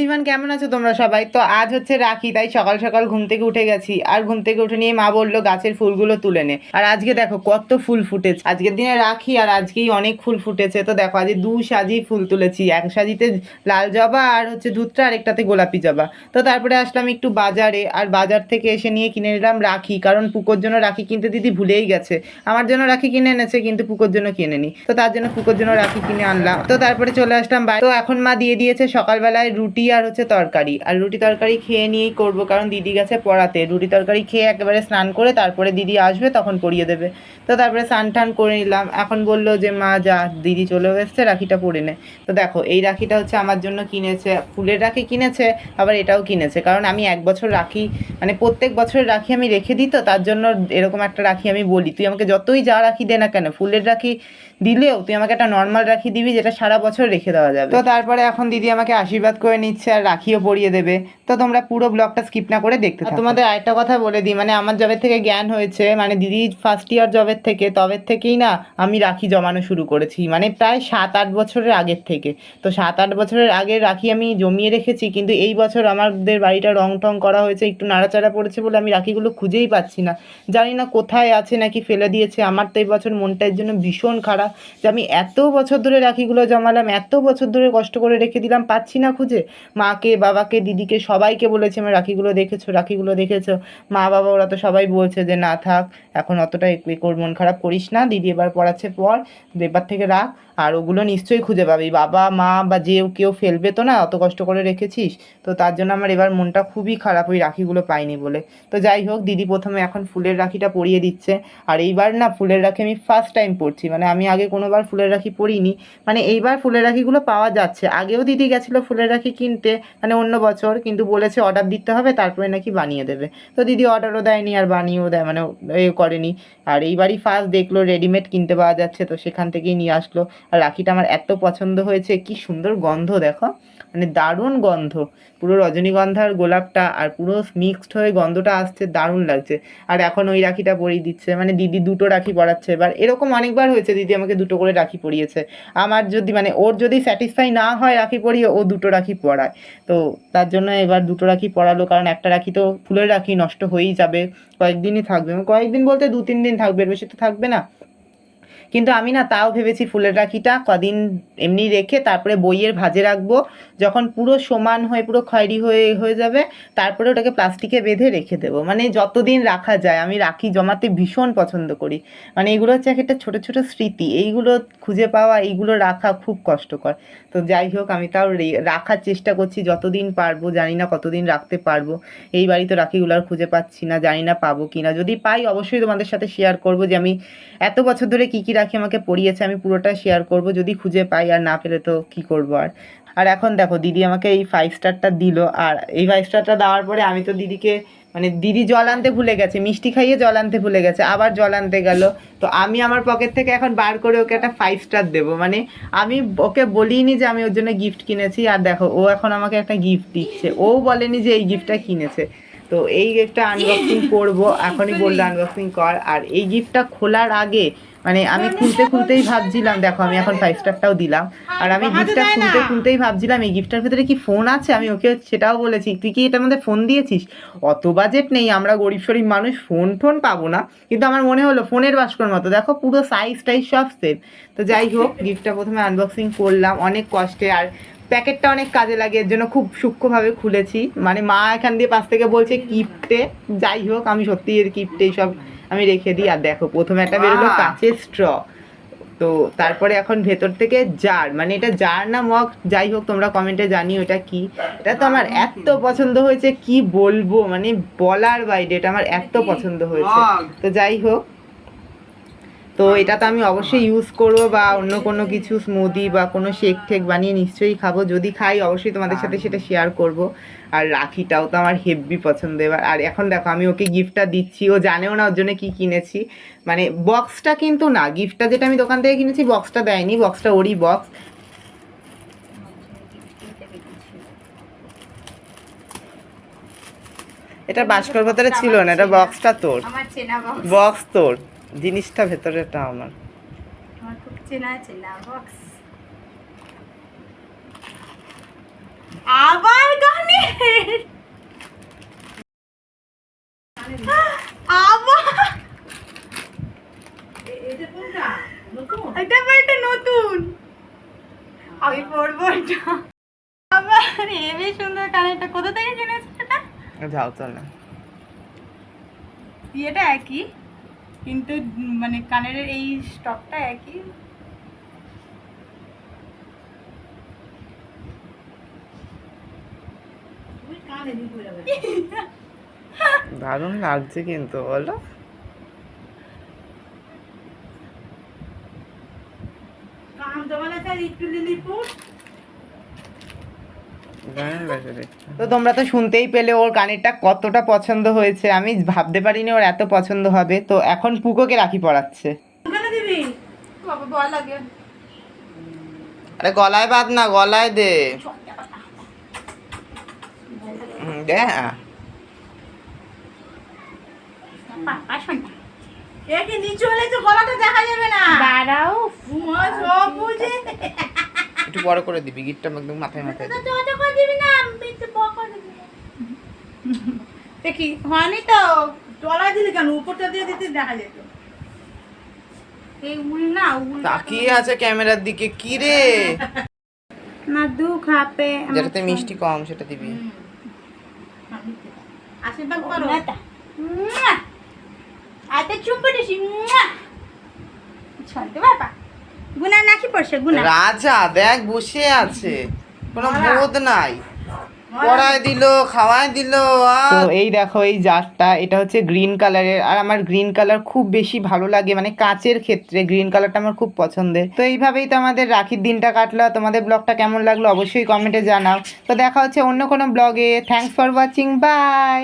রিমান কেমন আছো তোমরা সবাই? তো আজ হচ্ছে রাখি, তাই সকাল সকাল ঘুম থেকে উঠে গেছি। আর ঘুম থেকে উঠে নিয়ে মা বলল গাছের ফুলগুলো তুলে নে। আর আজকে দেখো, কত ফুল ফুটেছে। আজকের দিনে রাখি আর আজকেই অনেক ফুল ফুটেছে। তো দেখো, আজকে দু সাজি ফুল তুলেছি। এক সাজিতে লাল জবা আর হচ্ছে ধুতরা, আর একটাতে গোলাপি জবা। তো তারপরে আসলাম একটু বাজারে। আর বাজার থেকে এসে নিয়ে কিনে নিলাম রাখি। কারণ পুকোর জন্য রাখি কিনতে দিদি ভুলেই গেছে। আমার জন্য রাখি কিনে এনেছে, কিন্তু পুকোর জন্য কিনে নি। তো তার জন্য পুকোর জন্য রাখি কিনে আনলাম। তো তারপরে চলে আসলাম তো এখন মা দিয়ে দিয়েছে সকালবেলায় রুটি আর হচ্ছে তরকারি। আর রুটি তরকারি খেয়ে নিয়েই করব, কারণ দিদি গেছে পড়াতে। রুটি তরকারি খেয়ে একেবারে স্নান করে তারপরে দিদি আসবে, তখন পরিয়ে দেবে। তো তারপরে স্নান টান করে নিলাম। এখন বলল যে, মা, যা, দিদি চলে এসছে, রাখিটা পরে নে। তো দেখো, এই রাখিটা হচ্ছে আমার জন্য কিনেছে, ফুলের রাখি কিনেছে, আবার এটাও কিনেছে। কারণ আমি এক বছর রাখি মানে প্রত্যেক বছরের রাখি আমি রেখে দিই তো, তার জন্য এরকম একটা রাখি আমি বলি। তুই আমাকে যতই যা রাখি দে না কেন, ফুলের রাখি দিলেও তুই আমাকে একটা নর্মাল রাখি দিবি, যেটা সারা বছর রেখে দেওয়া যাবে। তো তারপরে এখন দিদি আমাকে আশীর্বাদ করে নিচ্ছে আর রাখিও পরিয়ে দেবে। তো তোমরা পুরো ব্লগটা স্কিপ না করে দেখতে থাকো। তোমাদের আরেকটা কথা বলে দিই মানে আমার জবের থেকে জ্ঞান হয়েছে মানে দিদি ফার্স্ট ইয়ার জবের থেকে তবের থেকেই না আমি রাখি জমানো শুরু করেছি মানে প্রায় সাত আট বছরের আগের থেকে। তো সাত আট বছরের আগে রাখি আমি জমিয়ে রেখেছি কিন্তু এই বছর আমাদের বাড়িটা রং টং করা হয়েছে একটু নাড়াচাড়া পড়েছে বলে আমি রাখিগুলো খুঁজেই পাচ্ছি না। জানি না কোথায় আছে নাকি ফেলে দিয়েছে আমার তো এই বছর মনটা এর জন্য ভীষণ খারাপ যে আমি এত বছর ধরে রাখিগুলো জমালাম এত বছর ধরে কষ্ট করে রেখে দিলাম পাচ্ছি না খুঁজে। মাকে, বাবাকে, দিদিকে সবাইকে বলেছে, আমার রাখিগুলো দেখেছ রাখিগুলো দেখেছ। মা, বাবা, ওরা তো সবাই বলছে যে, না থাক, এখন অতটা কর, মন খারাপ করিস না, দিদি এবার পড়াচ্ছে পর এবার থেকে রাখ। আর ওগুলো নিশ্চয়ই খুঁজে পাবি। বাবা, মা বা যে কেউ ফেলবে তো না, অত কষ্ট করে রেখেছিস, তো তার জন্য আমার এবার মনটা খুবই খারাপ, ওই রাখিগুলো পাইনি বলে। তো যাই হোক, দিদি প্রথমে এখন ফুলের রাখিটা পরিয়ে দিচ্ছে। আর এইবার না, ফুলের রাখি আমি ফার্স্ট টাইম পরছি। মানে আমি আগে কোনোবার ফুলের রাখি পরিনি। মানে এইবার ফুলের রাখিগুলো পাওয়া যাচ্ছে। আগেও দিদি গেছিল ফুলের রাখি কিনতে মানে অন্য বছর কিন্তু বলেছে অর্ডার দিতে হবে, তারপরে নাকি বানিয়ে দেবে। তো দিদি অর্ডারও দেয়নি আর বানিয়েও দেয় মানে এ করেনি। আর এইবারই ফার্স্ট দেখল রেডিমেড কিনতে পাওয়া যাচ্ছে, তো সেখান থেকেই নিয়ে আসলো। আর রাখিটা আমার এত পছন্দ হয়েছে, কি সুন্দর গন্ধ, দেখো। মানে দারুণ গন্ধ। পুরো রজনীগন্ধার গোলাপটা আর পুরো মিক্সড হয়ে গন্ধটা আসছে, দারুণ লাগছে। আর এখন ওই রাখিটা পরিয়ে দিচ্ছে মানে দিদি দুটো রাখি পরাচ্ছে। এবার এরকম অনেকবার হয়েছে, দিদি আমাকে দুটো করে রাখি পরিয়েছে। আমার যদি মানে ওর যদি স্যাটিসফাই না হয় রাখি পরিয়ে, ও দুটো রাখি পরায় তো তার জন্য এবার দুটো রাখি পরালো কারণ একটা রাখি তো ফুলের রাখি নষ্ট হয়েই যাবে, কয়েকদিনই থাকবে। কয়েকদিন বলতে দু তিন দিন থাকবে, এর বেশি তো থাকবে না। কিন্তু আমি না তাও ভেবেছি ফুলের রাখিটা কদিন এমনি রেখে তারপরে বইয়ের ভাজে রাখব। যখন পুরো সমান হয়ে, পুরো খয়েরি হয়ে হয়ে যাবে, তারপরে ওটাকে প্লাস্টিকে বেঁধে রেখে দেবো। মানে যতদিন রাখা যায়, আমি রাখি জমাতে ভীষণ পছন্দ করি। মানে এগুলো হচ্ছে একটা ছোটো ছোটো স্মৃতি। এইগুলো খুঁজে পাওয়া, এইগুলো রাখা খুব কষ্টকর। তো যাই হোক, আমি তাও রাখার চেষ্টা করছি যতদিন পারব। জানি না কতদিন রাখতে পারব। এই বাড়ি তো রাখিগুলো আর খুঁজে পাচ্ছি না, জানি না পাবো কি না যদি পাই, অবশ্যই তোমাদের সাথে শেয়ার করব যে আমি এত বছর ধরে কী কী রাখি আমাকে পড়িয়েছে, আমি পুরোটা শেয়ার করব, যদি খুঁজে পাই, আর না পেলে তো কী করব আর? আর এখন দেখো, দিদি আমাকে এই ফাইভ স্টারটা দিল, আর এই ফাইভ স্টারটা দেওয়ার পরে আমি তো দিদিকে মানে দিদি জল আনতে ভুলে গেছে, মিষ্টি খাইয়ে জল আনতে ভুলে গেছে, আবার জল আনতে গেল। তো আমি আমার পকেট থেকে এখন বার করে ওকে একটা ফাইভ স্টার দেবো। মানে আমি ওকে বলিনি যে আমি ওর জন্য গিফট কিনেছি, আর দেখো, ও এখন আমাকে একটা গিফট দিচ্ছে। ও বলেনি যে এই গিফটটা কিনেছে। তো এই গিফটটা আনবক্সিং করব। এখনই বলল আনবক্সিং কর। আর এই গিফটটা খোলার আগে মানে আমি খুলতে খুলতেই ভাবছিলাম দেখো আমি এখন ফাইভ স্টারটাও দিলাম। আর আমি গিফটটা খুলতে খুলতেই ভাবছিলাম এই গিফটটার ভিতরে কি ফোন আছে? আমি ওকে সেটাও বলেছি তুই কি এটার মধ্যে ফোন দিয়েছিস? অত বাজেট নেই আমরা গরিব শরীব মানুষ ফোন টোন পাবো না। কিন্তু আমার মনে হলো ফোনের বাস্কর মতো দেখো পুরো সাইজ টাইজ সব সেম তো যাই হোক গিফটটা প্রথমে আনবক্সিং করলাম অনেক কষ্টে। আর প্যাকেটটা অনেক কাজে লাগে এর জন্য খুব সূক্ষ্মভাবে খুলেছি। মানে মা এখান দিয়ে পাশ থেকে বলছে কিপটে যাই হোক আমি সত্যি এর কিপটে সব আমি রেখে দিই আর দেখো প্রথমে একটা বেরোলো কাঁচের স্ট্র। তো তারপরে এখন ভেতর থেকে জার মানে এটা জার না মগ যাই হোক তোমরা কমেন্টে জানি ওটা কি। এটা তো আমার এত পছন্দ হয়েছে কি বলব মানে বলার বাইরে এটা আমার এত পছন্দ হয়েছে। তো যাই হোক তো এটা তো আমি অবশ্যই ইউজ করব বা অন্য কোনো কিছু স্মুদি বা কোনো শেক ঠেক বানিয়ে নিশ্চয়ই খাব। যদি খাই অবশ্যই তোমাদের সাথে সেটা শেয়ার করব। আর রাখিটাও তো আমার হেভি পছন্দ এবার। আর এখন দেখো আমি ওকে গিফটটা দিচ্ছি। ও জানেও না ওর জন্য কী কিনেছি। মানে বক্সটা কিন্তু না গিফটটা যেটা আমি দোকান থেকে কিনেছি বক্সটা দেয়নি। বক্সটা ওরই বক্স এটা বাস্কর ভেতরে ছিল না এটা বক্সটা তোর। বক্স তোর। জিনিসটা ভেতরেটা আমার। আমার খুব চেনা চেনা বক্স আবার গানে আবার! এটা আবার একটা নতুন। আমি পরবো এটা। আবার হেবি সুন্দর কানেরটা কোথা থেকে কিনেছো এটা যাও চলে। এটা একই? কিন্তু মানে কানের এই স্টকটা একই। দারুণ লাগছে কিন্তু বলো। তো তোমরা তো শুনতেই পেলে ওর কানেরটা কতটা পছন্দ হয়েছে। আমি ভাবতে পারিনি ওর এত পছন্দ হবে। তো এখন পুকোকে রাখি পড়াচ্ছে। বাবা ভয় লাগে। আরে গলায় বাদ না গলায় দে। হ্যাঁ। দেখা যাবে না। দাঁড়াও। একটু বড় করে দিবি গিটটা একদম মাথায় মাথায় দিবি। ছোট করে দিবি না একটু বড় করে দিবি দেখি হয়নি তো তলায় দিলি কেন? উপরটা দিয়ে দিতে দেখা যেত। এই উল না উল তাকিয়ে আছে ক্যামেরার দিকে কি রে? না দু খাপে যেটাতে মিষ্টি কম সেটা দিবি। আশীর্বাদ করো। আতে চুপ দিছি ছন্তে বাবা গুনা নাকি পড়ছে? গুনা। রাজা দেখ বসে আছে। কোনো। বোধ নাই। পড়ায় দিল খাওয়ায় দিল তো এই দেখো এই জারটা এটা হচ্ছে গ্রিন কালারের আর আমার গ্রিন কালার খুব বেশি ভালো লাগে মানে কাচের ক্ষেত্রে। গ্রিন কালারটা আমার খুব পছন্দের। তো এইভাবেই তো আমাদের রাখির দিনটা কাটলো। তোমাদের ব্লগটা কেমন লাগল অবশ্যই কমেন্টে জানাও। তো দেখা হচ্ছে অন্য কোনো ব্লগে। Thanks for watching by